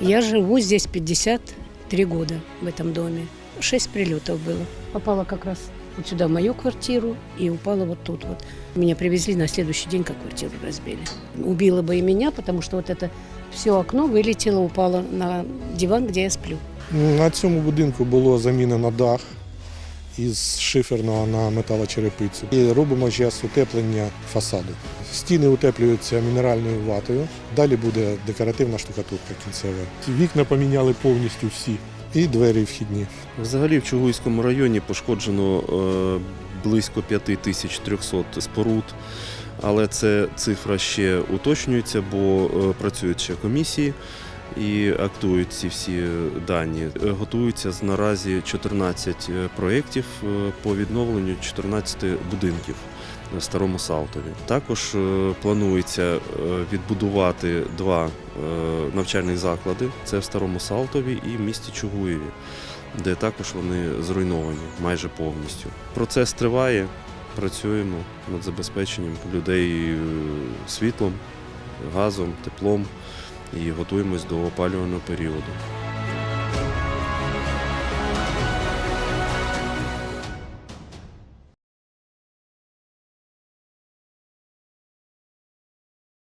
Я живу здесь 53 года в этом доме. Шесть прилетов было. Попала как раз вот сюда, в мою квартиру, и упала вот тут вот. Меня привезли на следующий день, как квартиру разбили. Убило бы и меня, потому что вот это все окно вылетело, упало на диван, где я сплю. На цьому будинку було замінено дах із шиферного на металочерепицю. І робимо зараз утеплення фасаду. Стіни утеплюються мінеральною ватою. Далі буде декоративна штукатурка кінцева. Вікна поміняли повністю всі. І двері вхідні. Взагалі в Чугуйському районі пошкоджено е, близько 5300 споруд, але це цифра ще уточнюється, бо е, працюють ще комісії і актують ці всі дані. Е, Готуються наразі 14 проєктів по відновленню 14 будинків старому Салтові. Також е, планується е, відбудувати два е, навчальних заклади: це в старому Салтові і в місті Чугуєві, де також вони зруйновані майже повністю. Процес триває. Працюємо над забезпеченням людей світлом, газом, теплом і готуємось до опалювального періоду.